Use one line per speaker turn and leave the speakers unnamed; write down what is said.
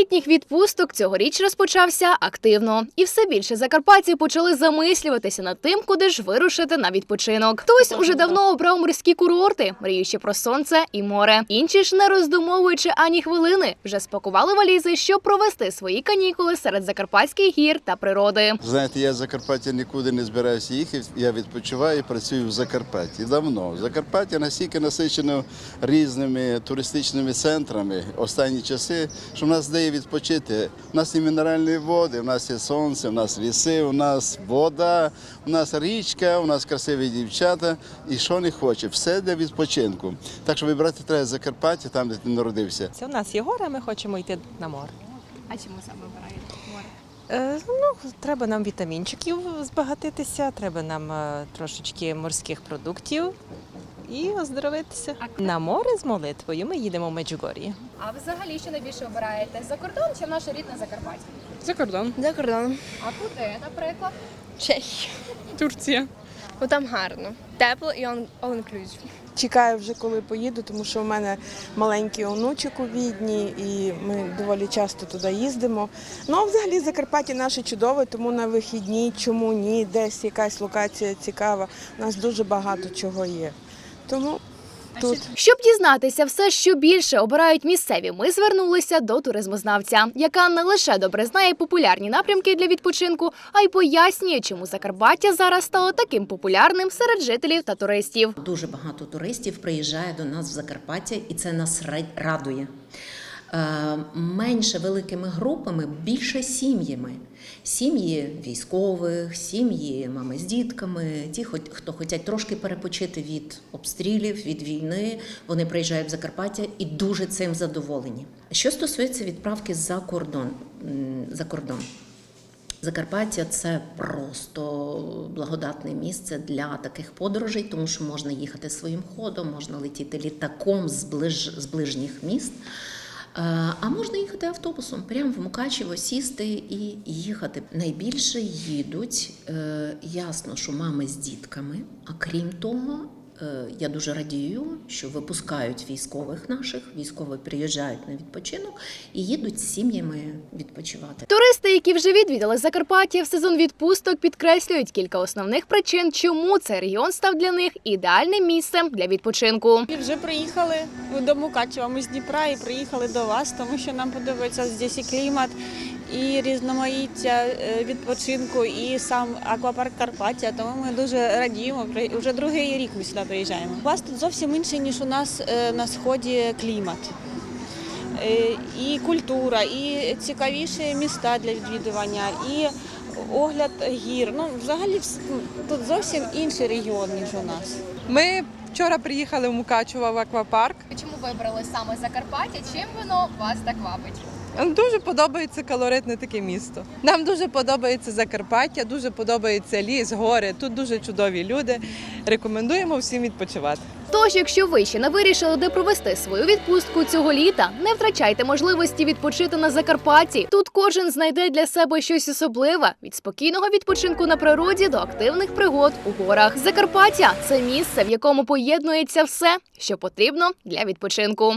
літніх відпусток цьогоріч розпочався активно, і все більше закарпатців почали замислюватися над тим, куди ж вирушити на відпочинок. Хтось уже давно обрав морські курорти, мріючи про сонце і море. Інші ж, не роздумовуючи ані хвилини, вже спакували валізи, щоб провести свої канікули серед закарпатських гір та природи.
Знаєте, я з Закарпаття нікуди не збираюся їхати. Я відпочиваю і працюю в Закарпатті. Давно. Закарпаття настільки насичено різними туристичними центрами останні часи, що в нас відпочити. У нас є мінеральні води, у нас є сонце, у нас ліси, у нас вода, у нас річка, у нас красиві дівчата. І що не хоче, все для відпочинку. Так що вибрати треба Закарпаття, там, де ти народився.
Це у нас є гори, ми хочемо йти на море.
А чому саме обираєте море?
Е, ну, треба нам вітамінчиків збагатитися, треба нам е, трошечки морських продуктів і оздоровитися. На море з молитвою ми їдемо в Меджугор'ї.
А взагалі що найбільше обираєте? За кордон чи в наше рідне Закарпаття?
За кордон.
За кордоном.
А куди, наприклад?
Чехія.
Турція.
Бо там гарно. Тепло і all inclusive.
Чекаю вже, коли поїду, тому що в мене маленький онучок у Відні, і ми доволі часто туди їздимо. Ну, а взагалі Закарпаття наше чудове, тому на вихідні, чому ні, десь якась локація цікава. У нас дуже багато чого є. Тому тут.
Щоб дізнатися все, що більше обирають місцеві, ми звернулися до туризмознавця, яка не лише добре знає популярні напрямки для відпочинку, а й пояснює, чому Закарпаття зараз стало таким популярним серед жителів та туристів.
Дуже багато туристів приїжджає до нас в Закарпаття, і це нас радує. Е, Менше великими групами, більше сім'ями. Сім'ї військових, сім'ї мами з дітками, ті, хто хочуть трошки перепочити від обстрілів, від війни, вони приїжджають в Закарпаття і дуже цим задоволені. Що стосується відправки за кордон, за кордон. Закарпаття це просто благодатне місце для таких подорожей, тому що можна їхати своїм ходом, можна летіти літаком з, ближ, з ближніх міст. Е, А можна їхати автобусом, прямо в Мукачево сісти і їхати. Найбільше їдуть, е, ясно, що мами з дітками, а крім того, я дуже радію, що випускають військових наших, військові приїжджають на відпочинок і їдуть з сім'ями відпочивати.
Туристи, які вже відвідали Закарпаття в сезон відпусток, підкреслюють кілька основних причин, чому цей регіон став для них ідеальним місцем для відпочинку.
І вже приїхали до Мукачева. Ми з Дніпра і приїхали до вас, тому що нам подобається здесь і клімат, і різноманіття е, відпочинку, і сам аквапарк Карпаття. Тому ми дуже радіємо. При- Вже другий рік ми сюди приїжджаємо. У вас тут зовсім інший, ніж у нас е, на сході клімат. Е, І культура, і цікавіші міста для відвідування, і огляд гір. Ну, взагалі, ну, тут зовсім інший регіон, ніж у нас.
Ми вчора приїхали в Мукачево в аквапарк.
Чому вибрали саме Закарпаття? Чим воно вас так вабить?
Дуже подобається колоритне таке місто. Нам дуже подобається Закарпаття, дуже подобається ліс, гори. Тут дуже чудові люди. Рекомендуємо всім відпочивати.
Тож, якщо ви ще не вирішили, де провести свою відпустку цього літа, не втрачайте можливості відпочити на Закарпатті. Тут кожен знайде для себе щось особливе від спокійного відпочинку на природі до активних пригод у горах. Закарпаття це місце, в якому поєднується все, що потрібно для відпочинку.